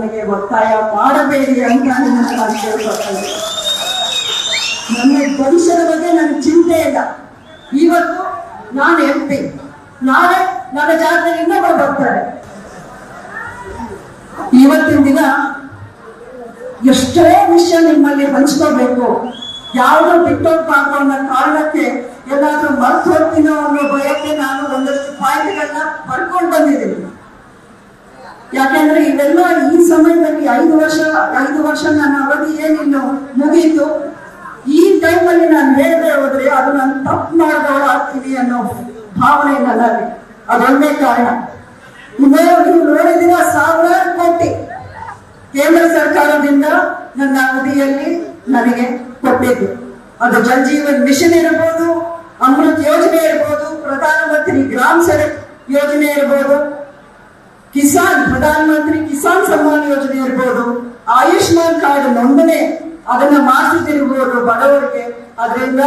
ನನಗೆ ಒತ್ತಾಯ ಮಾಡಬೇಡಿ ಅಂತ ನನ್ನ ಭವಿಷ್ಯದ ಬಗ್ಗೆ ನನಗೆ ಚಿಂತೆ ಇಲ್ಲ. ಇವತ್ತು ನಾನು ಎಂ ಪಿ ನಾಳೆ ನನ್ನ ಜಾಗದಲ್ಲಿ ಇನ್ನೊಬ್ಬರು ಬರ್ತಾರೆ. ಇವತ್ತಿನ ದಿನ ಎಷ್ಟೇ ವಿಷಯ ನಿಮ್ಮಲ್ಲಿ ಹಂಚ್ಕೋಬೇಕು, ಯಾವುದು ಬಿಟ್ಟೋಗ್ಬಾರ್ದು ಅನ್ನೋ ಕಾರಣಕ್ಕೆ ಎಲ್ಲಾದ್ರೂ ಮರ್ತು ಹೋಗ್ತೀನೋ ಅನ್ನೋ ಭಯಕ್ಕೆ ನಾನು ಒಂದಷ್ಟು ಪಾಯಿಂಟ್ಗಳನ್ನ ಬರ್ಕೊಂಡು ಬಂದಿದ್ದೀನಿ. ಯಾಕೆಂದ್ರೆ ಇವೆಲ್ಲ ಈ ಸಮಯದಲ್ಲಿ ಐದು ವರ್ಷ ಐದು ವರ್ಷ ನನ್ನ ಅವಧಿ ಏನಿನ್ನು ಮುಗೀತು. ಈ ಟೈಮಲ್ಲಿ ನಾನು ಹೇಳದೆ ಹೋದ್ರೆ ಅದು ನಾನು ತಪ್ಪು ಮಾಡಿದವಳು ಆಗ್ತೀನಿ ಅನ್ನೋ ಭಾವನೆ ನನ್ನಲ್ಲಿ. ಅದೊಂದೇ ಕಾರಣ. ಇನ್ನು ನೀವು ನೋಡಿದಿರ ಸಾವಿರಾರು ಕೋಟಿ ಕೇಂದ್ರ ಸರ್ಕಾರದಿಂದ ನನ್ನ ಅವಧಿಯಲ್ಲಿ ನನಗೆ ಕೊಟ್ಟಿದ್ದು. ಅದು ಜನಜೀವನ್ ಮಿಷನ್ ಇರಬಹುದು ಅಮೃತ್ ಯೋಜನೆ ಇರಬಹುದು ಪ್ರಧಾನಮಂತ್ರಿ ಗ್ರಾಮ್ ಸಡಕ್ ಯೋಜನೆ ಇರಬಹುದು ಕಿಸಾನ್ ಪ್ರಧಾನ ಮಂತ್ರಿ ಕಿಸಾನ್ ಸಮ್ಮಾನ್ ಯೋಜನೆ ಇರ್ಬೋದು, ಆಯುಷ್ಮಾನ್ ಕಾರ್ಡ್ ನೋಂದಣಿ ಅದನ್ನ ಮಾಡಿಸುತ್ತಿರ್ಬೋದು ಬಡವರಿಗೆ. ಅದರಿಂದ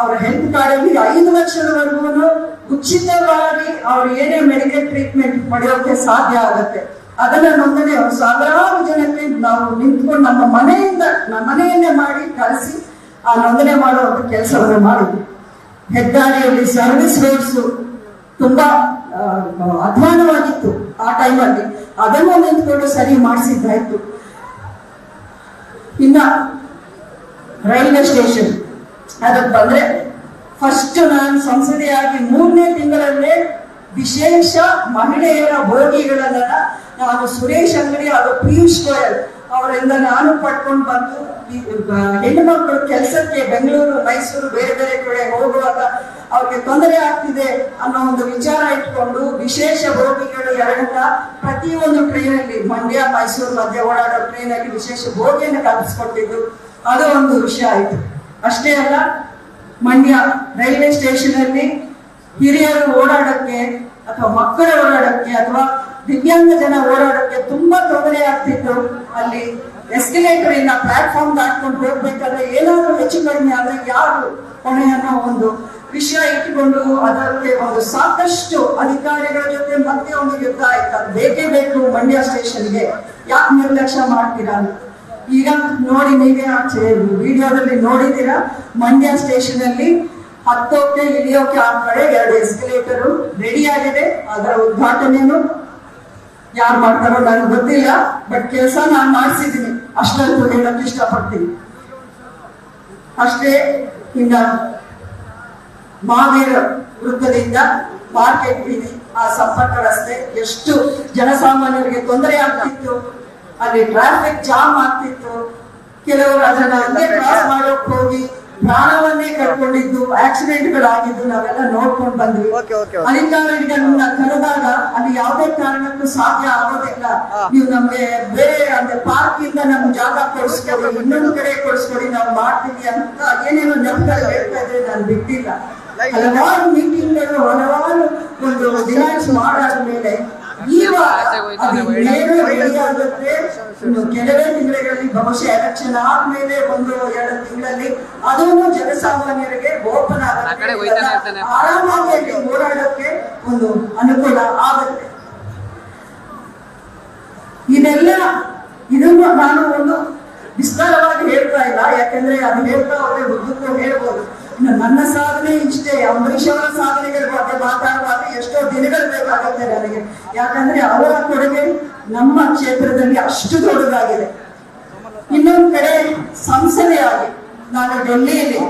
ಅವರ ಹೆಲ್ತ್ ಕಾರ್ಡ್ ಅಲ್ಲಿ ಐದು ಲಕ್ಷದವರೆಗೂ ಉಚಿತವಾಗಿ ಅವ್ರು ಏನೇ ಮೆಡಿಕಲ್ ಟ್ರೀಟ್ಮೆಂಟ್ ಪಡೆಯೋಕೆ ಸಾಧ್ಯ ಆಗುತ್ತೆ. ಅದನ್ನ ನೋಂದಣಿ ಅವ್ರು ಸಾವಿರಾರು ಜನಕ್ಕೆ ನಾವು ನಿಂತ್ಕೊಂಡು ನಮ್ಮ ಮನೆಯಿಂದ, ನಮ್ಮ ಮನೆಯನ್ನೇ ಮಾಡಿ ಕಳಿಸಿ ಆ ನೋಂದಣಿ ಮಾಡೋ ಕೆಲಸವನ್ನು ಮಾಡಿದ್ವಿ ಹೆದ್ದಾರಿಯಲ್ಲಿ ಸರ್ವಿಸ್ ರೋಡ್ಸ್ ತುಂಬಾ ಅಧ್ವಾನವಾಗಿತ್ತು. ಆ ಟೈಮಲ್ಲಿ ಅದನ್ನು ನಿಂತ್ಕೊಂಡು ಸರಿ ಮಾಡಿಸಿದ್ದಾಯ್ತು. ಇನ್ನ ರೈಲ್ವೆ ಸ್ಟೇಷನ್. ಅದಕ್ಕೆ ಬಂದ್ರೆ ಫಸ್ಟ್ ನಾನು ಸಂಸದೆಯಾಗಿ ಮೂರನೇ ತಿಂಗಳಲ್ಲೇ ವಿಶೇಷ ಮಹಿಳೆಯರ ಬೋಗಿಗಳನ್ನೆಲ್ಲ ನಾನು ಸುರೇಶ್ ಅಂಗಡಿ ಹಾಗೂ ಪಿಯೂಷ್ ಗೋಯಲ್ ಅವರಿಂದ ನಾನು ಪಡ್ಕೊಂಡು ಬಂದು ಹೆಣ್ಣು ಮಕ್ಕಳು ಕೆಲಸಕ್ಕೆ ಬೆಂಗಳೂರು, ಮೈಸೂರು, ಬೇರೆ ಬೇರೆ ಕಡೆ ಹೋಗುವಾಗ ಅವ್ರಿಗೆ ತೊಂದರೆ ಆಗ್ತಿದೆ ಅನ್ನೋ ಒಂದು ವಿಚಾರ ಇಟ್ಕೊಂಡು ವಿಶೇಷ ಬೋಗಿಗಳು ಎರಡನ್ನ ಪ್ರತಿಯೊಂದು ಟ್ರೈನ್ ಅಲ್ಲಿ ಮಂಡ್ಯ, ಮೈಸೂರು ಮಧ್ಯೆ ಓಡಾಡೋ ಟ್ರೈನ್ ಅಲ್ಲಿ ವಿಶೇಷ ಬೋಗಿಯನ್ನು ಕಲ್ಪಿಸ್ಕೊಟ್ಟಿದ್ದು. ಅದು ಒಂದು ವಿಷಯ ಆಯ್ತು. ಅಷ್ಟೇ ಅಲ್ಲ, ಮಂಡ್ಯ ರೈಲ್ವೆ ಸ್ಟೇಷನ್ ಅಲ್ಲಿ ಹಿರಿಯರು ಓಡಾಡಕ್ಕೆ ಅಥವಾ ಮಕ್ಕಳು ಓಡಾಡಕ್ಕೆ ಅಥವಾ ದಿವ್ಯಾಂಗ ಜನ ಓಡಾಡೋಕ್ಕೆ ತುಂಬಾ ತೊಂದರೆ ಆಗ್ತಿತ್ತು. ಅಲ್ಲಿ ಎಸ್ಕಲೇಟರ್ ಇಂದ ಪ್ಲಾಟ್ಫಾರ್ಮ್ ದಾಟ್ಕೊಂಡು ಹೋಗ್ಬೇಕಾದ್ರೆ ಏನಾದ್ರೂ ಹೆಚ್ಚು ಕಡಿಮೆ ಆದ್ರೆ ಯಾರು ಹೊಣೆ ಅನ್ನೋ ಒಂದು ವಿಷಯ ಇಟ್ಟುಕೊಂಡು ಅದಕ್ಕೆ ಒಂದು ಸಾಕಷ್ಟು ಅಧಿಕಾರಿಗಳ ಜೊತೆ ಮತ್ತೆ ಒಂದು ಯುದ್ಧ ಆಯ್ತು ಅದು ಬೇಕೇ ಬೇಕು ಮಂಡ್ಯ ಸ್ಟೇಷನ್ಗೆ. ಯಾಕೆ ನಿರ್ಲಕ್ಷ್ಯ ಮಾಡ್ತೀರಾ? ಈಗ ನೋಡಿ ನೀವೇ ವಿಡಿಯೋದಲ್ಲಿ ನೋಡಿದ್ದೀರಾ? ಮಂಡ್ಯ ಸ್ಟೇಷನ್ ಅಲ್ಲಿ ಹತ್ತೋಕೆ, ಇಳಿಯೋಕೆ ಆ ಕಡೆ ಎರಡು ಎಸ್ಕಲೇಟರು ರೆಡಿ ಆಗಿದೆ. ಅದರ ಉದ್ಘಾಟನೆಯನ್ನು ಯಾರು ಮಾಡ್ತಾರೋ ನನಗೆ ಗೊತ್ತಿಲ್ಲ ಬಟ್ ಕೆಲಸ ನಾನು ಮಾಡಿಸಿದ್ದೀನಿ. ಅಷ್ಟಂತೂ ಹೇಳಕ್ ಇಷ್ಟಪಡ್ತೀನಿ. ಅಷ್ಟೇ, ಇನ್ನ ಮಹಾವೀರ ವೃತ್ತದಿಂದ ಮಾರ್ಕೆಟ್ ಬೀದಿ ಆ ಸಂಪರ್ಕ ರಸ್ತೆ ಎಷ್ಟು ಜನಸಾಮಾನ್ಯರಿಗೆ ತೊಂದರೆ ಆಗ್ತಿತ್ತು, ಅಲ್ಲಿ ಟ್ರಾಫಿಕ್ ಜಾಮ್ ಆಗ್ತಿತ್ತು. ಕೆಲವರು ಅದನ್ನ ಅಲ್ಲೇ ಕ್ರಾಸ್ ಮಾಡೋಕ್ ಹೋಗಿ ಪ್ರಾಣವನ್ನೇ ಕಳ್ಕೊಂಡಿದ್ದು ಆಕ್ಸಿಡೆಂಟ್ ಗಳಾಗಿದ್ದು ನಾವೆಲ್ಲ ನೋಡ್ಕೊಂಡು ಬಂದ್ವಿ. ಅಧಿಕಾರಿಗಳನ್ನ ಕರೆದಾಗ ಅದು ಯಾವುದೇ ಕಾರಣಕ್ಕೂ ಸಾಧ್ಯ ಆಗೋದಿಲ್ಲ ನೀವು ನಮ್ಗೆ ಬೇರೆ ಅಂದ್ರೆ ಪಾರ್ಕ್ ಇಂದ ನಮ್ ಜಾಗ ಕೊಡಿಸ್ಕೊಡಿ ಇನ್ನೊಂದು ಕಡೆ ಕೊಡಿಸ್ಕೊಡಿ ನಾವು ಮಾಡ್ತೀವಿ ಅಂತ ಏನೇನು ನೆಪಗಳು ಹೇಳ್ತಾ ಇದ್ರೆ ನಾನು ಬಿಟ್ಟಿಲ್ಲ. ಹಲವಾರು ಮೀಟಿಂಗ್ಗಳು ಹಲವಾರು ಒಂದು ದಿನಾಂಶ ಮಾಡಾದ್ಮೇಲೆ ವಾರ ಅದು ಕೆಲವೇ ತಿಂಗಳಲ್ಲಿ ಬಹುಶಃ ಎಲೆಕ್ಷನ್ ಆದ್ಮೇಲೆ ಒಂದು ಎರಡು ತಿಂಗಳಲ್ಲಿ ಅದನ್ನು ಜನಸಾಮಾನ್ಯರಿಗೆ ಓಪನ್. ಆಗುತ್ತೆ. ಆರಾಮಾಗಿ ಅಲ್ಲಿ ಓಡಾಡೋಕೆ ಒಂದು ಅನುಕೂಲ ಆಗುತ್ತೆ. ಇದೆಲ್ಲ ಇದನ್ನು ನಾನು ಒಂದು ವಿಸ್ತಾರವಾಗಿ ಹೇಳ್ತಾ ಇಲ್ಲ ಯಾಕಂದ್ರೆ ಅದು ಹೇಳ್ತಾ ಹೋದ್ರೆ ಉದ್ದಕ್ಕೂ ಹೇಳ್ಬೋದು. ಇನ್ನು ನನ್ನ ಸಾಧನೆ ಇಷ್ಟೇ ಅಂಬರೀಷ್ ಅವರ ಸಾಧನೆಗಳ ಬಗ್ಗೆ ಎಷ್ಟೋ ದಿನಗಳು ಬೇಕಾಗುತ್ತೆ ನನಗೆ ಯಾಕಂದ್ರೆ ಅವರ ಕೊಡುಗೆ ನಮ್ಮ ಕ್ಷೇತ್ರದಲ್ಲಿ ಅಷ್ಟು ದೊಡ್ಡದಾಗಿದೆ. ಇನ್ನೊಂದು ಕಡೆ ಸಂಸದೆಯಾಗಿ ನಾನು ಡೆಲ್ಲಿಯಲ್ಲಿ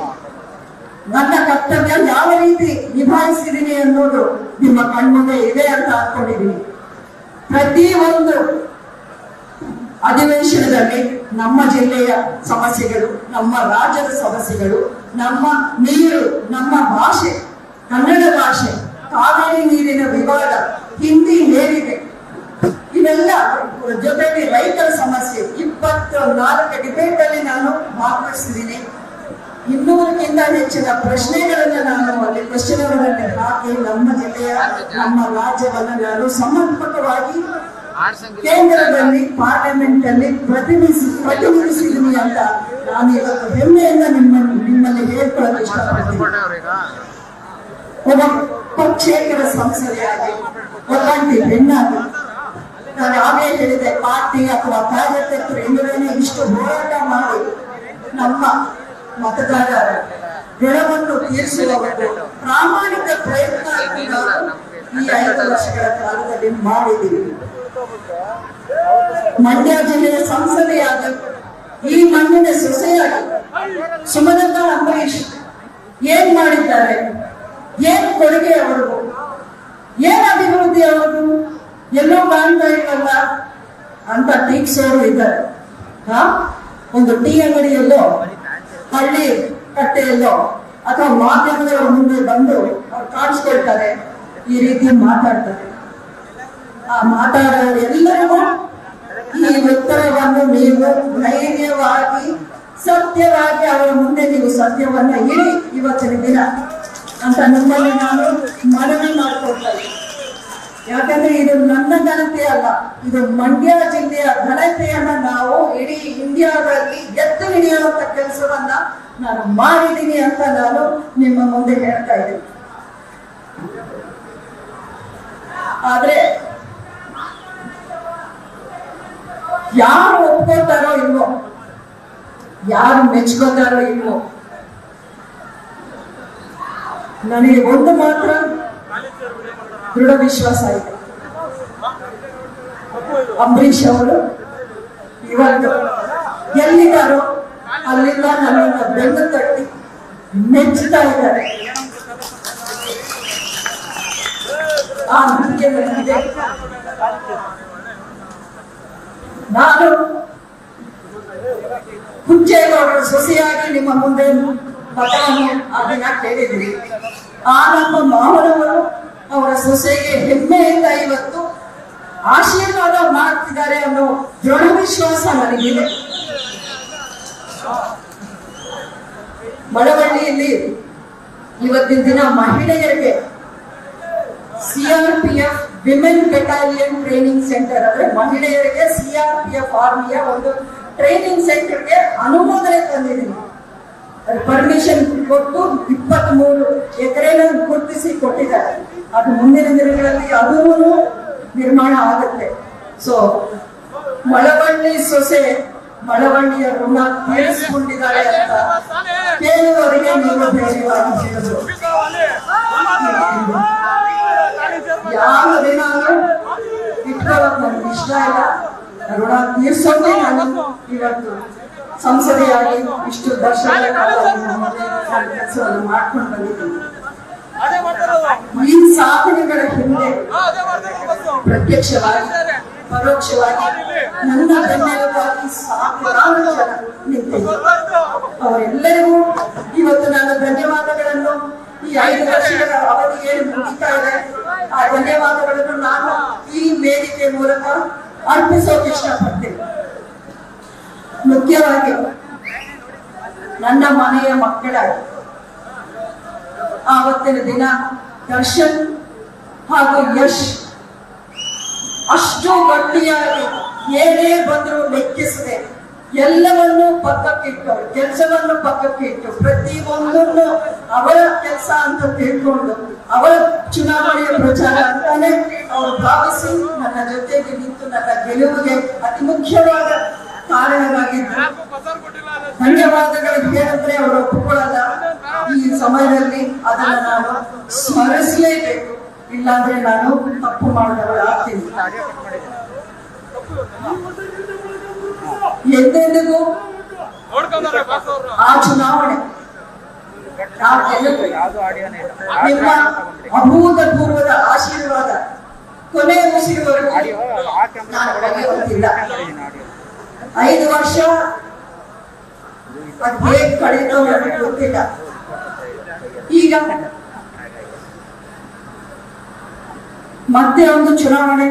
ನನ್ನ ಕರ್ತವ್ಯ ಯಾವ ರೀತಿ ನಿಭಾಯಿಸಿದೀನಿ ಅನ್ನೋದು ನಿಮ್ಮ ಕಣ್ಮುಂದೆ ಇದೆ ಅಂತ ಅನ್ಕೊಂಡಿದ್ದೀನಿ. ಪ್ರತಿ ಒಂದು ಅಧಿವೇಶನದಲ್ಲಿ ನಮ್ಮ ಜಿಲ್ಲೆಯ ಸಮಸ್ಯೆಗಳು, ನಮ್ಮ ರಾಜ್ಯದ ಸಮಸ್ಯೆಗಳು, ನಮ್ಮ ನೀರು, ನಮ್ಮ ಭಾಷೆ, ಕನ್ನಡ ಭಾಷೆ ಕಾವೇರಿ ನೀರಿನ ವಿವಾದ ಹಿಂದಿ ಹೇರಿಕೆ ಇವೆಲ್ಲ ಜೊತೆಗೆ ರೈತರ ಸಮಸ್ಯೆ. ಇಪ್ಪತ್ತು ನಾಲ್ಕು ಡಿಬೇಟ್ ಅಲ್ಲಿ ನಾನು ಭಾಗವಹಿಸಿದ್ದೀನಿ ಇನ್ನೂರಕ್ಕಿಂತ ಹೆಚ್ಚಿನ ಪ್ರಶ್ನೆಗಳನ್ನ ನಾನು ಅಲ್ಲಿ ಅವರಲ್ಲಿ ಹಾಕಿ ನಮ್ಮ ಜಿಲ್ಲೆಯ ನಮ್ಮ ರಾಜ್ಯವನ್ನು ನಾನು ಸಮರ್ಪಕವಾಗಿ ಕೇಂದ್ರದಲ್ಲಿ ಪಾರ್ಲಿಮೆಂಟ್ ಅಲ್ಲಿ ಪ್ರತಿನಿಧಿಸಿ ಪ್ರತಿನಿಧಿಸಿದ್ದೀನಿ ಅಂತ ನಾನು ಇವತ್ತು ಹೆಮ್ಮೆಯಿಂದ ನಿಮ್ಮ ನಿಮ್ಮಲ್ಲಿ ಹೇಳ್ಕೊಳ್ಳಲು ಇಷ್ಟಪಡ್ತೀನಿ. ಪಕ್ಷೇತರ ಸಂಸದೆಯಾಗಿ ಒಬ್ಬಂಟಿ ಬೆನ್ನಾಗಿ ನಾನು ಆಗಲೇ ಹೇಳಿದೆ, ಪಾರ್ಟಿ ಅಥವಾ ಕಾರ್ಯಕರ್ತರು ಎಂದರೇನೆ ಇಷ್ಟು ಹೋರಾಟ ಮಾಡಿ ನಮ್ಮ ಮತದಾರರ ಋಣವನ್ನು ಒಂದು ಪ್ರಾಮಾಣಿಕ ಪ್ರಯತ್ನ ಈ ಐದು ವರ್ಷಗಳ ಕಾಲದಲ್ಲಿ ಮಾಡಿದ್ದೀವಿ. ಮಂಡ್ಯ ಜಿಲ್ಲೆಯ ಸಂಸದೆಯಾದ ಈ ಮಣ್ಣಿನ ಸೊಸೆಯಾಗಿ ಸುಮಲತಾ ಅಂಬರೀಶ್ ಏನ್ ಮಾಡಿದ್ದಾರೆ? ಏನ್ ಕೊಡುಗೆ ಅವರು ಏನು ಅಭಿವೃದ್ಧಿ ಅವರು ಎಲ್ಲೋ ಕಾಣ್ತಾ ಇಲ್ಲಲ್ಲ ಅಂತ ಟೀಕ್ಸೋರು ಇದ್ದಾರೆ. ಹಾ? ಒಂದು ಟೀ ಅಂಗಡಿಯಲ್ಲೋ, ಹಳ್ಳಿ ಕಟ್ಟೆಯಲ್ಲೋ, ಅಥವಾ ಮಾಧ್ಯಮದವರ ಮುಂದೆ ಬಂದು ಅವ್ರು ಕಾಣಿಸ್ಕೊಳ್ತಾರೆ, ಈ ರೀತಿ ಮಾತಾಡ್ತಾರೆ. ಆ ಮಾತಾಡೋರು ಎಲ್ಲರೂ ಈ ಉತ್ತರವನ್ನು ನೀವು ಧೈರ್ಯವಾಗಿ, ಸತ್ಯವಾಗಿ ಅವರ ಮುಂದೆ ನೀವು ಸತ್ಯವನ್ನ ಹೇಳಿ ಇವತ್ತಿನ ದಿನ. ಅಂತ ನಮ್ಮಲ್ಲಿ ನಾನು ಮನವಿ ಮಾಡಿಕೊಡ್ತೇನೆ ಯಾಕಂದ್ರೆ ಇದು ನನ್ನ ಘನತೆ ಅಲ್ಲ, ಇದು ಮಂಡ್ಯ ಜಿಲ್ಲೆಯ ಘನತೆಯನ್ನ ನಾವು ಇಡೀ ಇಂಡಿಯಾದಲ್ಲಿ ಎತ್ತು ಹಿಡಿಯುವಂತ ಕೆಲಸವನ್ನ ನಾನು ಮಾಡಿದ್ದೀನಿ ಅಂತ ನಾನು ನಿಮ್ಮ ಮುಂದೆ ಹೇಳ್ತಾ ಇದ್ದೀನಿ. ಆದ್ರೆ ಯಾರು ಒಪ್ಕೋತಾರೋ ಇಲ್ವೋ? ಯಾರು ಮೆಚ್ಕೋತಾರೋ ಇಲ್ವೋ? ನನಗೆ ಒಂದು ಮಾತ್ರ ದೃಢ ವಿಶ್ವಾಸ ಇದೆ. ಅಂಬರೀಷ್ ಅವರು ಇವತ್ತು ಎಲ್ಲಿದ್ದಾರೋ ಅಲ್ಲಿಂದ ನನ್ನಿಂದ ಬೆನ್ನು ತಟ್ಟಿ ಮೆಚ್ಚುತ್ತಾ ಇದ್ದಾರೆ. ಆ ನಂಬಿಕೆ ನನಗಿದೆ. ನಾನು ಹುಚ್ಚೇಗೌಡರ ಸೊಸೆಯಾಗಿ ನಿಮ್ಮ ಮುಂದೆ ಮತವನ್ನು ಅದನ್ನ ಕೇಳಿದ್ವಿ ಆ ನಮ್ಮ ಮಾವನವರು ಅವರ ಸೊಸೆಗೆ ಹೆಮ್ಮೆಯಿಂದ ಇವತ್ತು ಆಶೀರ್ವಾದ ಮಾಡ್ತಿದ್ದಾರೆ ಅನ್ನೋ ದೃಢ ವಿಶ್ವಾಸ ನನಗಿದೆ. ಮಳವಳ್ಳಿಯಲ್ಲಿ ಇವತ್ತಿನ ದಿನ ಮಹಿಳೆಯರಿಗೆ CRPF women battalion training centre, ಅಂದ್ರೆ ಮಹಿಳೆಯರಿಗೆ ಸಿಆರ್ಪಿಎಫ್ ಆರ್ಮಿಯ ಒಂದು ಟ್ರೈನಿಂಗ್ ಸೆಂಟರ್ಗೆ ಅನುಮೋದನೆ ತಂದಿದ್ದೀನಿ. ಪರ್ಮಿಷನ್ ಕೊಟ್ಟು ಇಪ್ಪತ್ತ್ ಮೂರು ಎಕರೆನ ಗುರುತಿಸಿ ಕೊಟ್ಟಿದ್ದಾರೆ. ಅದು ಮುಂದಿನ ದಿನಗಳಲ್ಲಿ ಅದೂ ನಿರ್ಮಾಣ ಆಗುತ್ತೆ. ಸೊ ಮಳವಳ್ಳಿ ಸೊಸೆ ಮಳವಳ್ಳಿಯ ಋಣ ತೀರಿಸಿಕೊಂಡಿದ್ದಾರೆ ಅಂತ ಕೇಳುವವರಿಗೆ ನೀವು ಧೈರ್ಯವಾಗಿ ಹೇಳಿದ್ರು ಯಾವ ದಿನ ಇಟ್ಕೊಳ್ಳೋಕೆ ನನ್ಗೆ ಇಷ್ಟ ಇಲ್ಲ. ಋಣ ತೀರಿಸೋದೇ ನಾನು ಇವತ್ತು. ಸಂಸದೆಯಾಗಿ ಇಷ್ಟು ದರ್ಶನ ಮಾಡ್ಕೊಂಡು ಬಂದಿದ್ದೀನಿ ಈ ಸಾಧನೆಗಳ ಹಿಂದೆ ಪ್ರತ್ಯಕ್ಷವಾಗಿ ಪರೋಕ್ಷವಾಗಿ ನನ್ನ ಬೆನ್ನೆಲುಬಾಗಿ ಸಾವಿರಾರು ಜನ ನಿಂತಿದ್ದಾರೆ ಅವರೆಲ್ಲರಿಗೂ ಇವತ್ತು ನಾನು ಧನ್ಯವಾದಗಳನ್ನು ಈ ಐದು ವರ್ಷಗಳ ಅವಧಿ ಏನು ಮುಗಿತಾ ಇದೆ. ಆ ಧನ್ಯವಾದಗಳನ್ನು ನಾನು ಈ ವೇದಿಕೆ ಮೂಲಕ ಅರ್ಪಿಸೋಕೆ ಇಷ್ಟಪಡ್ತೀನಿ. ಮುಖ್ಯವಾಗಿ ನನ್ನ ಮನೆಯ ಮಕ್ಕಳಾಗಿ ಆವತ್ತಿನ ದಿನ ದರ್ಶನ್ ಹಾಗೂ ಯಶ್ ಅಷ್ಟು ಗಟ್ಟಿಯಾಗಿ ಏನೇ ಬಂದರೂ ಲೆಕ್ಕಿಸದೆ ಎಲ್ಲವನ್ನೂ ಪಕ್ಕಕ್ಕಿಟ್ಟು ಕೆಲಸವನ್ನು ಪಕ್ಕಕ್ಕಿಟ್ಟು ಪ್ರತಿ ಒಂದನ್ನು ಅವರ ಕೆಲಸ ಅಂತ ತಿಳ್ಕೊಂಡು ಅವರ ಚುನಾವಣೆಯ ಪ್ರಚಾರ ಅಂತಾನೆ ಅವರು ಭಾವಿಸಿ ನನ್ನ ಜೊತೆಗೆ ನಿಂತು ನನ್ನ ಗೆಲುವಿಗೆ ಅತಿ ಮುಖ್ಯವಾದ ಕಾರಣವಾಗಿದ್ದು ಧನ್ಯವಾದಗಳು ಹೇಳಿದ್ರೆ ಅವರು ಒಪ್ಪಿಕೊಳ್ಳಲ್ಲ ಈ ಸಮಯದಲ್ಲಿ ಅದನ್ನ ನಾನು ಸ್ಮರಿಸಲೇಬೇಕು. ಇಲ್ಲಾಂದ್ರೆ ನಾನು ತಪ್ಪು ಮಾಡಿದವರಾಗ್ತೀನಿ ಎಂದೆಂದಿಗೂ ಆ ಚುನಾವಣೆ ನಿಮ್ಮ ಅಭೂತಪೂರ್ವದ ಆಶೀರ್ವಾದ ಕೊನೆಯ ಉಸಿರುವರೆಗೂ ನಾನು ಕಳೆಯುವಂತಿಲ್ಲ ಐದು ವರ್ಷ ಗೊತ್ತಿಲ್ಲ. ಈಗ ಮತ್ತೆ ಒಂದು ಚುನಾವಣೆ.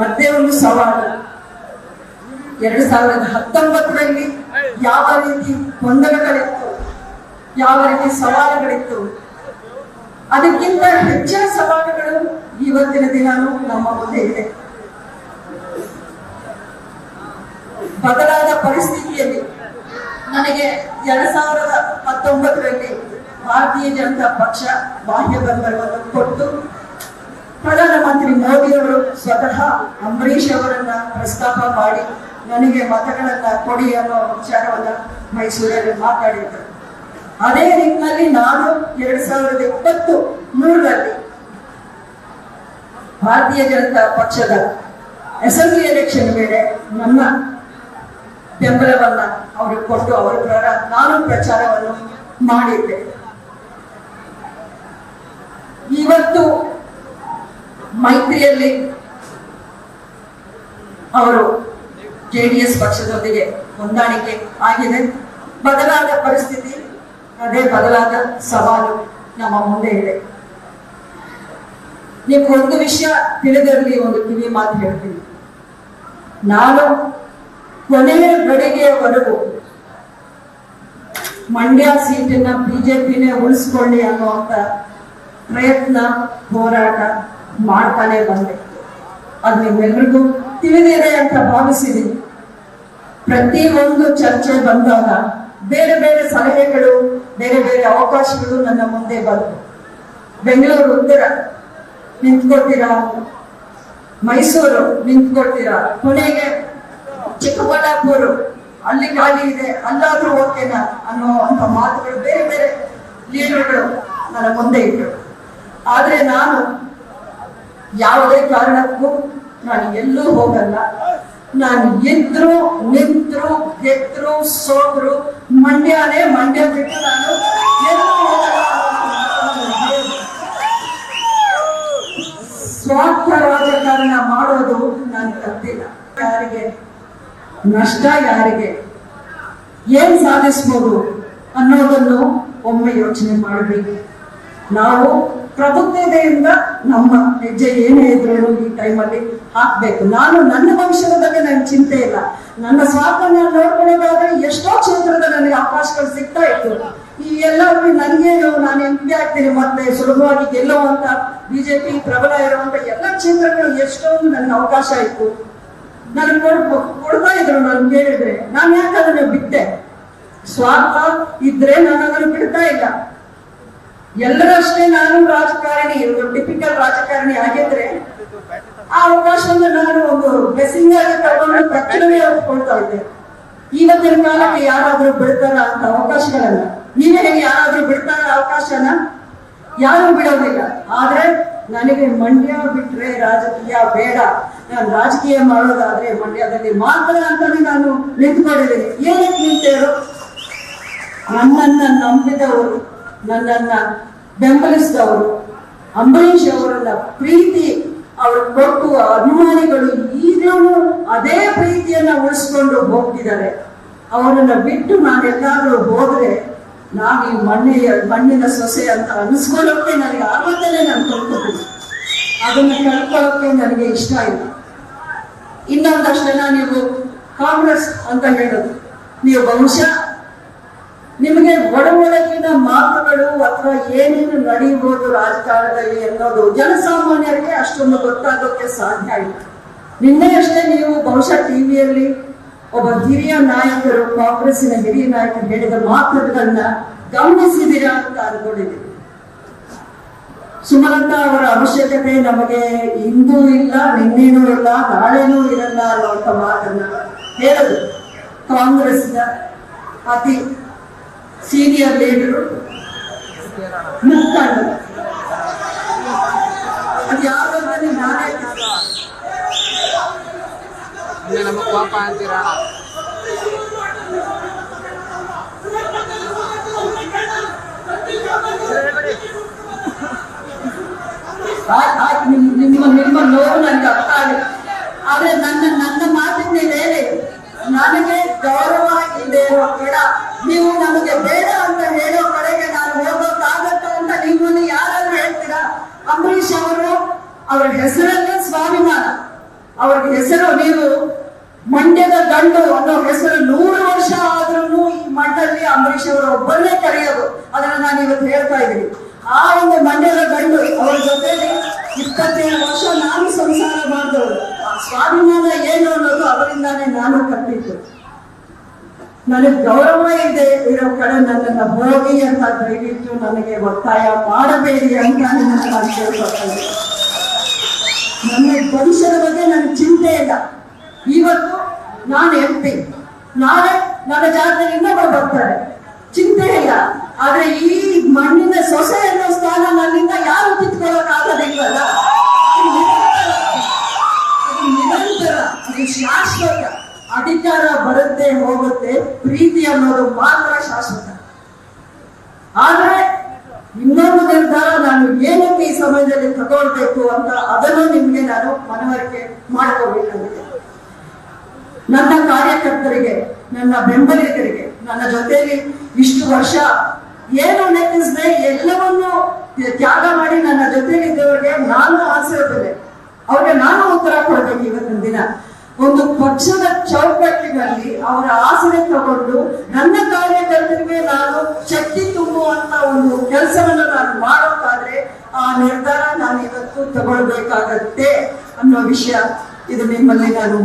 ಮತ್ತೆ ಒಂದು ಸವಾಲು. ಎರಡು ಸಾವಿರದ ಹತ್ತೊಂಬತ್ತರಲ್ಲಿ ಯಾವ ರೀತಿ ಗೊಂದಲಗಳಿತ್ತು, ಯಾವ ರೀತಿ ಸವಾಲುಗಳಿತ್ತು, ಅದಕ್ಕಿಂತ ಹೆಚ್ಚಿನ ಸವಾಲುಗಳು ಇವತ್ತಿನ ದಿನಾನು ನಮ್ಮ ಮುಂದೆ ಇದೆ. ಬದಲಾದ ಪರಿಸ್ಥಿತಿಯಲ್ಲಿ ನನಗೆ ಎರಡ್ ಸಾವಿರದ ಹತ್ತೊಂಬತ್ತರಲ್ಲಿ ಭಾರತೀಯ ಜನತಾ ಪಕ್ಷ ಬಾಹ್ಯ ಬೆಂಬಲವನ್ನು ಕೊಟ್ಟು ಪ್ರಧಾನಮಂತ್ರಿ ಮೋದಿಯವರು ಸ್ವತಃ ಅಂಬರೀಷ್ ಅವರನ್ನ ಪ್ರಸ್ತಾಪ ಮಾಡಿ ನನಗೆ ಮತಗಳನ್ನ ಕೊಡಿ ಅನ್ನೋ ವಿಚಾರವನ್ನ ಮೈಸೂರಲ್ಲಿ ಮಾತಾಡಿದ್ರು. ಅದೇ ರೀತಿಯಲ್ಲಿ ನಾನು ಎರಡ್ ಸಾವಿರದ ಇಪ್ಪತ್ತು ಮೂರರಲ್ಲಿ ಭಾರತೀಯ ಜನತಾ ಪಕ್ಷದ ಅಸೆಂಬ್ಲಿ ಎಲೆಕ್ಷನ್ ವೇಳೆ ನನ್ನ ಬೆಂಬಲವನ್ನ ಅವರು ಕೊಟ್ಟು ಅವರ ಪ್ರಾರ ನಾನು ಪ್ರಚಾರವನ್ನು ಮಾಡಿದ್ದೆ. ಇವತ್ತು ಮೈತ್ರಿಯಲ್ಲಿ ಅವರು ಜೆಡಿಎಸ್ ಪಕ್ಷದೊಂದಿಗೆ ಹೊಂದಾಣಿಕೆ ಆಗಿದೆ. ಬದಲಾದ ಪರಿಸ್ಥಿತಿ, ಅದೇ ಬದಲಾದ ಸವಾಲು ನಮ್ಮ ಮುಂದೆ ಇದೆ. ನೀವು ಒಂದು ವಿಷಯ ತಿಳಿದಿರಲಿ, ಒಂದು ಕಿವಿ ಮಾತು ಹೇಳ್ತೀನಿ. ನಾನು ಕೊನೆಯ ಗಡಿಗೆಯವರೆಗೂ ಮಂಡ್ಯ ಸೀಟನ್ನ ಬಿಜೆಪಿನೇ ಉಳಿಸ್ಕೊಳ್ಳಿ ಅನ್ನುವಂತ ಪ್ರಯತ್ನ, ಹೋರಾಟ ಮಾಡ್ತಾನೆ ಬಂದೆ. ಅದು ನಿಮ್ಮೆಲ್ರಿಗೂ ತಿಳಿದಿದೆ ಅಂತ ಭಾವಿಸಿದ್ದೀನಿ ಪ್ರತಿ ಒಂದು ಚರ್ಚೆ ಬಂದಾಗ ಬೇರೆ ಬೇರೆ ಸಲಹೆಗಳು, ಬೇರೆ ಬೇರೆ ಅವಕಾಶಗಳು ನನ್ನ ಮುಂದೆ ಬಂತು ಬೆಂಗಳೂರು ಉತ್ತರ, ನಿಂತ್ಕೊಳ್ತೀರಾ? ಮೈಸೂರು ನಿಂತ್ಕೊಳ್ತೀರಾ? ಕೊನೆಗೆ ಚಿಕ್ಕಬಳ್ಳಾಪುರ. ಅಲ್ಲಿ ಖಾಲಿ ಇದೆ, ಅಲ್ಲಾದ್ರೂ ಓಕೆನಾ ಅನ್ನೋ ಅಂತ ಮಾತುಗಳು ಬೇರೆ ಬೇರೆ ಲೀಡರ್ಗಳು ನನ್ನ ಮುಂದೆ ಇಟ್ಟರು ಆದ್ರೆ ನಾನು ಯಾವುದೇ ಕಾರಣಕ್ಕೂ ನಾನು ಎಲ್ಲೂ ಹೋಗಲ್ಲ. ನಾನು ಎದ್ರು ನಿಂತರು ಗೆದ್ರು ಸೋದ್ರು, ಮಂಡ್ಯನೇ ಮಂಡ್ಯ ಬಿಟ್ಟು ನಾನು ಸ್ವಾರ್ಥ ರಾಜಕಾರಣ ಮಾಡೋದು ನಾನು ಕಲ್ತಿಲ್ಲ ಯಾರಿಗೆ? ನಷ್ಟ ಯಾರಿಗೆ? ಏನ್ ಸಾಧಿಸ್ಬೋದು ಅನ್ನೋದನ್ನು ಒಮ್ಮೆ ಯೋಚನೆ ಮಾಡಬೇಕು. ನಾವು ಪ್ರಬುದ್ಧತೆಯಿಂದ ನಮ್ಮ ಹೆಜ್ಜೆ ಏನೇ ಇದ್ರು ಈ ಟೈಮಲ್ಲಿ ಹಾಕ್ಬೇಕು. ನಾನು ನನ್ನ ಭವಿಷ್ಯದ ಬಗ್ಗೆ ನನಗೆ ಚಿಂತೆ ಇಲ್ಲ. ನನ್ನ ಸ್ವಾರ್ಥನ ನೋಡ್ಕೊಳ್ಳೋದಾದ್ರೆ ಎಷ್ಟೋ ಕ್ಷೇತ್ರದ ನನಗೆ ಅವಕಾಶಗಳು ಸಿಗ್ತಾ ಇತ್ತು. ಈ ಎಲ್ಲ ನನಗೇನು ನಾನು ಎಂ ಪಿ ಆಗ್ತೀನಿ? ಮತ್ತೆ ಸುಲಭವಾಗಿ ಗೆಲ್ಲುವಂತ ಬಿಜೆಪಿ, ಪ್ರಬಲ ಇರುವಂತ ಎಲ್ಲ ಕ್ಷೇತ್ರಗಳು ಎಷ್ಟೊಂದು ನನಗೆ ಅವಕಾಶ ಇತ್ತು. ನನಗೆ ಕೊಡ್ ಕೊಡ್ತಾ ಇದ್ರು ನಾನು ಕೇಳಿದ್ರೆ. ನಾನು ಯಾಕೆ ಅದನ್ನು ಬಿಟ್ಟೆ? ಸ್ವಾರ್ಥ ಇದ್ರೆ ನಾನು ಅದನ್ನು ಬಿಡ್ತಾ ಇಲ್ಲ. ಎಲ್ಲರಷ್ಟೇ ನಾನು ರಾಜಕಾರಣಿ ಟಿಪಿಕಲ್ ರಾಜಕಾರಣಿ ಆಗಿದ್ರೆ ಆ ಅವಕಾಶವನ್ನು ನಾನು ಒಂದು ಬೆಸಿಂಗ್ ಆಗಿ ತಗೊಂಡು ತಕ್ಷಣವೇ ಒಪ್ಕೊಳ್ತಾ ಇದ್ದೆ. ಇವತ್ತಿನ ಕಾಲಕ್ಕೆ ಯಾರಾದ್ರೂ ಬಿಡ್ತಾರ ಅಂತ ಅವಕಾಶಗಳಲ್ಲ. ನೀವೇ ಹೇಗೆ ಯಾರಾದ್ರೂ ಬಿಡ್ತಾರ ಅವಕಾಶನ? ಯಾರು ಬಿಡೋದಿಲ್ಲ. ಆದ್ರೆ ನನಗೆ ಮಂಡ್ಯ ಬಿಟ್ರೆ ರಾಜಕೀಯ ಬೇಡ. ನಾನು ರಾಜಕೀಯ ಮಾಡೋದಾದ್ರೆ ಮಂಡ್ಯದಲ್ಲಿ ಮಾತ್ರ ಅಂತಾನೆ ನಾನು ನಿಂತ್ಕೊಂಡಿದ್ದೀನಿ. ಏನಕ್ಕೆ ನಿಂತೇರು ನನ್ನನ್ನ ನಂಬಿದವರು, ನನ್ನನ್ನ ಬೆಂಬಲಿಸಿದವರು, ಅಂಬರೀಷ್ ಅವರನ್ನ ಪ್ರೀತಿ ಅವರು ಕೊಟ್ಟು ಅಭಿಮಾನಿಗಳು ಈಗಲೂ ಅದೇ ಪ್ರೀತಿಯನ್ನ ಉಳಿಸ್ಕೊಂಡು ಹೋಗ್ತಿದ್ದಾರೆ. ಅವರನ್ನ ಬಿಟ್ಟು ನಾನೆಲ್ಲಾದ್ರೂ ಹೋದ್ರೆ ನಾನು ಈ ಮಣ್ಣಿನ ಮಣ್ಣಿನ ಸೊಸೆ ಅಂತ ಅನಿಸ್ಕೊಳ್ಳೋಕೆ ನನಗೆ ಆಗುತ್ತಲೇ ನಾನು ಕೊಡ್ತೀನಿ ಅದನ್ನ ಕಳ್ಕೊಳ್ಳೋಕೆ ನನಗೆ ಇಷ್ಟ ಇಲ್ಲ. ಇನ್ನೊಂದಷ್ಟು ಜನ ನೀವು ಕಾಂಗ್ರೆಸ್ ಅಂತ ಹೇಳೋದು. ನೀವು ಬಹುಶಃ ನಿಮಗೆ ಒಡಮೊಳಗಿನ ಮಾತುಗಳು ಅಥವಾ ಏನೇನು ನಡೆಯಬಹುದು ರಾಜಕಾರಣದಲ್ಲಿ ಅನ್ನೋದು ಜನಸಾಮಾನ್ಯರಿಗೆ ಅಷ್ಟೊಂದು ಗೊತ್ತಾಗೋಕೆ ಸಾಧ್ಯ ಇಲ್ಲ. ನಿನ್ನೆ ಅಷ್ಟೇ ನೀವು ಬಹುಶಃ ಟಿವಿಯಲ್ಲಿ ಒಬ್ಬ ಹಿರಿಯ ನಾಯಕರು, ಕಾಂಗ್ರೆಸ್ಸಿನ ಹಿರಿಯ ನಾಯಕರು ಹೇಳಿದ ಮಾತುಗಳನ್ನ ಗಮನಿಸಿದೀರಾ ಅಂತ ಅನ್ಕೊಂಡಿದ್ದೀನಿ. ಸುಮಲತಾ ಅವರ ಅವಶ್ಯಕತೆ ನಮಗೆ ಇಂದು ಇಲ್ಲ ನಿನ್ನೇನೂ ಇಲ್ಲ ನಾಳೆನೂ ಇರಲ್ಲ ಅನ್ನುವಂಥ ಮಾತನ್ನ ಹೇಳದು ಕಾಂಗ್ರೆಸ್ನ ಅತಿ ಸೀನಿಯರ್ ಲೀಡರು ಮುಖಂಡ ಅದು ಯಾವ್ದಂದ್ರೆ ನಾನೇ ಕೋಪ ಅಂತೀರಾ ನಿಮ್ಮ ನಿಮ್ಮ ನೋವು ನನಗೆ ಅರ್ಥ ಆಗಿದೆ. ಆದ್ರೆ ನನ್ನ ನನ್ನ ಮಾತಿನ ಹೇಳಿ, ನನಗೆ ಗೌರವ ಇದೆ, ಬೇಡ. ನೀವು ನಮಗೆ ಬೇಡ ಅಂತ ಹೇಳೋ ಕಡೆಗೆ ನಾನು ಹೋಗೋಕ್ಕಾಗತ್ತ ಅಂತ ನಿಮ್ಮನ್ನು ಯಾರಾದ್ರೂ ಹೇಳ್ತೀರಾ? ಅಂಬರೀಷ್ ಅವರು, ಅವರ ಹೆಸರಲ್ಲೇ ಸ್ವಾಭಿಮಾನ. ಅವ್ರ ಹೆಸರು ನೀವು ಮಂಡ್ಯದ ಗಂಡು ಅನ್ನೋ ಹೆಸರು ನೂರು ವರ್ಷ ಆದ್ರೂ ಈ ಮಠದಲ್ಲಿ ಅಂಬರೀಷ್ ಅವರು ಒಬ್ಬರನ್ನೇ ಕರೆಯೋದು. ಅದನ್ನ ನಾನು ಇವತ್ತು ಹೇಳ್ತಾ ಇದ್ದೀನಿ. ಆ ಒಂದು ಮಂಡ್ಯದ ಗಂಡು ಅವರ ಜೊತೆ ಇಪ್ಪತ್ತೇಳು ವರ್ಷ ನಾನು ಸಂಸಾರ ಮಾಡಿದವರು ಸ್ವಾಭಿಮಾನ ಏನು ಅನ್ನೋದು ಅವರಿಂದಾನೇ ನಾನು ಕಟ್ಟಿದ್ದು. ನನಗೆ ಗೌರವ ಇದೆ ಇರೋ ಕಡೆ ನನ್ನನ್ನು ಹೋಗಿ ಅಂತ ದಯವಿಟ್ಟು ನನಗೆ ಒತ್ತಾಯ ಮಾಡಬೇಡಿ ಅಂತ ನಾನು ಕೇಳ್ಕೊಳ್ತೇನೆ. ನನ್ನ ಭವಿಷ್ಯದ ಬಗ್ಗೆ ನನಗೆ ಚಿಂತೆ ಇಲ್ಲ. ಇವತ್ತು ನಾನು ಎಂ ಪಿ ನಾಳೆ ನನ್ನ ಜಾತ್ರೆಯಿಂದ ಬರ್ತಾರೆ ಚಿಂತೆ ಇಲ್ಲ. ಆದ್ರೆ ಈ ಮಣ್ಣಿನ ಸೊಸೆ ಅನ್ನೋ ಸ್ಥಾನ ನನ್ನಿಂದ ಯಾರು ಕಿತ್ಕೊಳ್ಳೋಕೆ ಇದು ನಿರಂತರ. ನಿರಂತರ ಶಾಶ್ವತ. ಅಧಿಕಾರ ಬರುತ್ತೆ, ಹೋಗುತ್ತೆ, ಪ್ರೀತಿ ಅನ್ನೋದು ಮಾತ್ರ ಶಾಶ್ವತ. ಆದ್ರೆ ಇನ್ನೊಂದು ನಿರ್ಧಾರ ನಾನು ಏನಕ್ಕೆ ಈ ಸಮಯದಲ್ಲಿ ತಗೊಳ್ಬೇಕು ಅಂತ ಅದನ್ನು ನಿಮ್ಗೆ ನಾನು ಮನವರಿಕೆ ಮಾಡ್ಕೋಬೇಕಾಗಿದೆ ನನ್ನ ಕಾರ್ಯಕರ್ತರಿಗೆ, ನನ್ನ ಬೆಂಬಲಿಗರಿಗೆ, ನನ್ನ ಜೊತೆಯಲ್ಲಿ ಇಷ್ಟು ವರ್ಷ ಏನು ಲೆಕ್ಕಿಸದೆ ಎಲ್ಲವನ್ನೂ ತ್ಯಾಗ ಮಾಡಿ ನನ್ನ ಜೊತೆಲಿದ್ದವರಿಗೆ ನಾನು ಆಸೆ ಅವ್ರಿಗೆ ನಾನು ಉತ್ತರ ಕೊಡ್ಬೇಕು ಇವತ್ತಿನ ದಿನ. ಒಂದು ಪಕ್ಷದ ಚೌಕಟ್ಟಿನಲ್ಲಿ ಅವರ ಆಸರೆ ತಗೊಂಡು ನನ್ನ ಕಾರ್ಯಕರ್ತರಿಗೆ ನಾನು ಶಕ್ತಿ ತುಂಬುವಂತ ಒಂದು ಕೆಲಸವನ್ನು ನಾನು ಮಾಡೋಕ್ಕಾದ್ರೆ ಆ ನಿರ್ಧಾರ ನಾನು ಇವತ್ತು ತಗೊಳ್ಬೇಕಾಗತ್ತೆ ಅನ್ನೋ ವಿಷಯ ಇದು ನಿಮ್ಮಲ್ಲಿ ನಾನು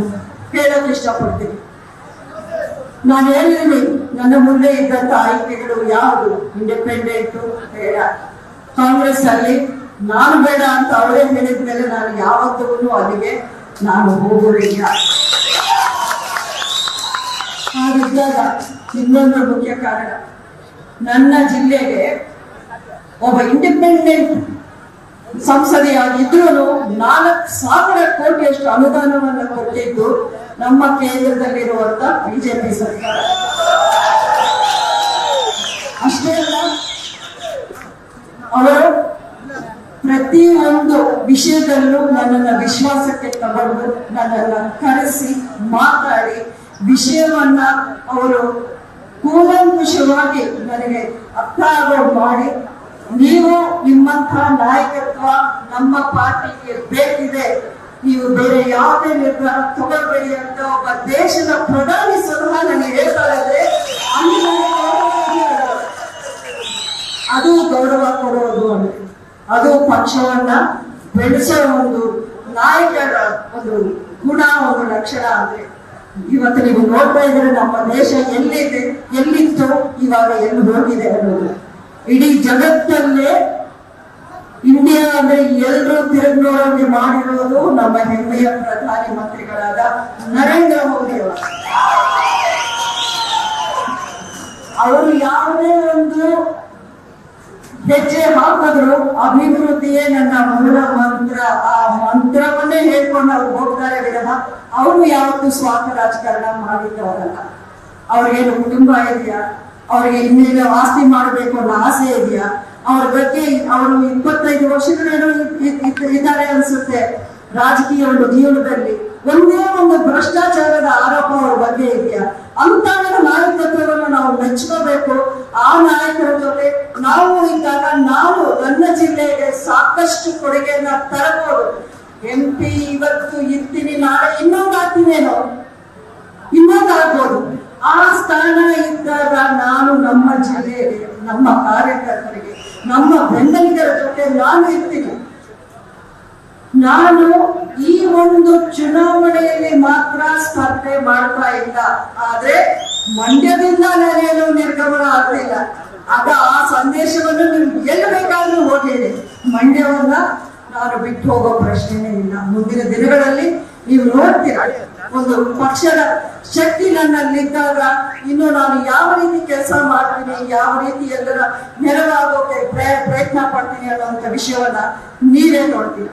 ಹೇಳಕ್ ಇಷ್ಟಪಡ್ತೀನಿ. ನಾನು ನನ್ನ ಮುಂದೆ ಇದ್ದಂತ ಆಯ್ಕೆಗಳು ಯಾವುದು? ಇಂಡಿಪೆಂಡೆಂಟ್ ಬೇಡ. ಕಾಂಗ್ರೆಸ್ ಅಲ್ಲಿ ನಾನು ಬೇಡ ಅಂತ ಅವರೇ ಹೇಳಿದ ಮೇಲೆ ನಾನು ಯಾವತ್ತೂ ಅಲ್ಲಿಗೆ ನಾನು ಹೋಗುವುದಿಲ್ಲ. ಹಾಗಿದ್ದಾಗ ಇನ್ನೊಂದು ಮುಖ್ಯ ಕಾರಣ. ನನ್ನ ಜಿಲ್ಲೆಗೆ ಒಬ್ಬ ಇಂಡಿಪೆಂಡೆಂಟ್ ಸಂಸದೆಯಾಗಿದ್ರು ನಾಲ್ಕು ಸಾವಿರ ಕೋಟಿಯಷ್ಟು ಅನುದಾನವನ್ನು ಕೊಟ್ಟಿದ್ದು ನಮ್ಮ ಕೇಂದ್ರದಲ್ಲಿರುವಂತ ಬಿಜೆಪಿ ಸರ್ಕಾರ. ಅಷ್ಟೇ ಅಲ್ಲ, ಅವರು ಪ್ರತಿಯೊಂದು ವಿಷಯದಲ್ಲೂ ನನ್ನನ್ನ ವಿಶ್ವಾಸಕ್ಕೆ ತಗೊಂಡು ನನ್ನನ್ನ ಕರೆಸಿ ಮಾತಾಡಿ ವಿಷಯವನ್ನ ಅವರು ಕೂಲಂಕುಷವಾಗಿ ನನಗೆ ಅರ್ಥ ಮಾಡಿ ನೀವು ನಿಮ್ಮಂತಹ ನಾಯಕತ್ವ, ನಮ್ಮ ಪಾರ್ಟಿಗೆ ಬೇಕಿದೆ, ನೀವು ಬೇರೆ ಯಾವುದೇ ನಿರ್ಧಾರ ತಗೊಳ್ಬೇಡಿ ಅಂತ ಒಬ್ಬ ದೇಶದ ಪ್ರಧಾನಿ ಸ್ವತಃ ನನಗೆ ಹೇಳ್ತಾ ಇದ್ರೆ. ಅದು ಗೌರವ ಕೊಡುವುದು ಅದು ಪಕ್ಷವನ್ನ ಬೆಳೆಸೋ ಒಂದು ನಾಯಕರ ಒಂದು ಗುಣ, ಒಂದು ಲಕ್ಷಣ ಅಂದ್ರೆ ಇವತ್ತು ನೀವು ನೋಡ್ತಾ ಇದ್ರೆ ನಮ್ಮ ದೇಶ ಎಲ್ಲಿದೆ, ಎಲ್ಲಿತ್ತು, ಇವಾಗ ಎಲ್ಲಿ ಹೋಗಿದೆ ಅನ್ನೋದು. ಇಡೀ ಜಗತ್ತಲ್ಲೇ ಅಂದ್ರೆ ಎಲ್ಲರೂ ತಿರುಗಿ ಮಾಡಿರೋದು ನಮ್ಮ ಹೆಮ್ಮೆಯ ಪ್ರಧಾನಿ ಮಂತ್ರಿಗಳಾದ ನರೇಂದ್ರ ಮೋದಿ ಅವರು. ಅವರು ಯಾವುದೇ ಒಂದು ಹೆಜ್ಜೆ ಹಾಕಿದ್ರು, ಅಭಿವೃದ್ಧಿಯೇ ನನ್ನ ಮೂಲ ಮಂತ್ರ. ಆ ಮಂತ್ರವನ್ನೇ ಹೇಳ್ಕೊಂಡು ಅವ್ರು ಹೋಗ್ತಾರೆ ವಿರಹ ಅವರು ಯಾವತ್ತೂ ಸ್ವಾರ್ಥ ರಾಜಕಾರಣ ಮಾಡಿದ್ದವರಲ್ಲ. ಅವ್ರಿಗೇನು ಕುಟುಂಬ ಇದೆಯಾ? ಅವ್ರಿಗೆ ಇನ್ನೇನು ಆಸ್ತಿ ಮಾಡಬೇಕು ಅನ್ನೋ ಆಸೆ ಇದೆಯಾ? ಅವ್ರ ಬಗ್ಗೆ ಅವರು ಇಪ್ಪತ್ತೈದು ವರ್ಷಗಳೇನೋ ಇದ್- ಇದ್- ಇದ್- ಇದ್ದಾರೆ ಅನ್ಸುತ್ತೆ. ರಾಜಕೀಯ ಒಂದು ಜೀವನದಲ್ಲಿ ಒಂದೇ ಒಂದು ಭ್ರಷ್ಟಾಚಾರದ ಆರೋಪ ಅವ್ರ ಬಗ್ಗೆ ಇದೆಯಾ? ಅಂತ ನಾಯಕತ್ವವನ್ನು ನಾವು ಮೆಚ್ಕೋಬೇಕು. ಆ ನಾಯಕರ ಜೊತೆ ನಾವು ಇದ್ದಾಗ ನಾವು ನನ್ನ ಜಿಲ್ಲೆಗೆ ಸಾಕಷ್ಟು ಕೊಡುಗೆಯನ್ನ ತರಬಹುದು. ಎಂ ಪಿ ಇವತ್ತು ಇರ್ತೀನಿ ನಾಳೆ ಇನ್ನೊಂದು ಆಗ್ತೀನೇನೋ ಇನ್ನೊಂದು ಆಗ್ಬೋದು. ಆ ಸ್ಥಾನ ಇದ್ದಾಗ ನಾನು ನಮ್ಮ ಜಿಲ್ಲೆಗೆ ನಮ್ಮ ಕಾರ್ಯಕರ್ತರಿಗೆ, ನಮ್ಮ ಬೆಂಬಲಿಗರ ಜೊತೆ ನಾನು ಇರ್ತೀನಿ. ನಾನು ಈ ಒಂದು ಚುನಾವಣೆಯಲ್ಲಿ ಮಾತ್ರ ಸ್ಪರ್ಧೆ ಮಾಡ್ತಾ ಇಲ್ಲ. ಆದ್ರೆ ಮಂಡ್ಯದಿಂದ ನಾನೇನು ನಿರ್ಗಮನ ಆಗ್ತಿಲ್ಲ ಆಗ ಆ ಸಂದೇಶವನ್ನು ನೀವು ಎಲ್ಲಿ ಬೇಕಾದ್ರೂ ಹೋಗಿರಿ ಮಂಡ್ಯವನ್ನ ನಾನು ಬಿಟ್ಟು ಹೋಗೋ ಪ್ರಶ್ನೆನೇ ಇಲ್ಲ. ಮುಂದಿನ ದಿನಗಳಲ್ಲಿ ನೀವು ನೋಡ್ತೀರಾ ಒಂದು ಪಕ್ಷದ ಶಕ್ತಿ ನನ್ನಲ್ಲಿದ್ದಾಗ ಇನ್ನು ನಾನು ಯಾವ ರೀತಿ ಕೆಲಸ ಮಾಡ್ತೀನಿ, ಯಾವ ರೀತಿ ಎಲ್ಲರ ನೆರವಾಗೋಕೆ ಪ್ರಯ- ಪ್ರಯತ್ನ ಪಡ್ತೀನಿ ಅನ್ನೋಂಥ ವಿಷಯವನ್ನ ನೀವೇ ನೋಡ್ತೀರಾ?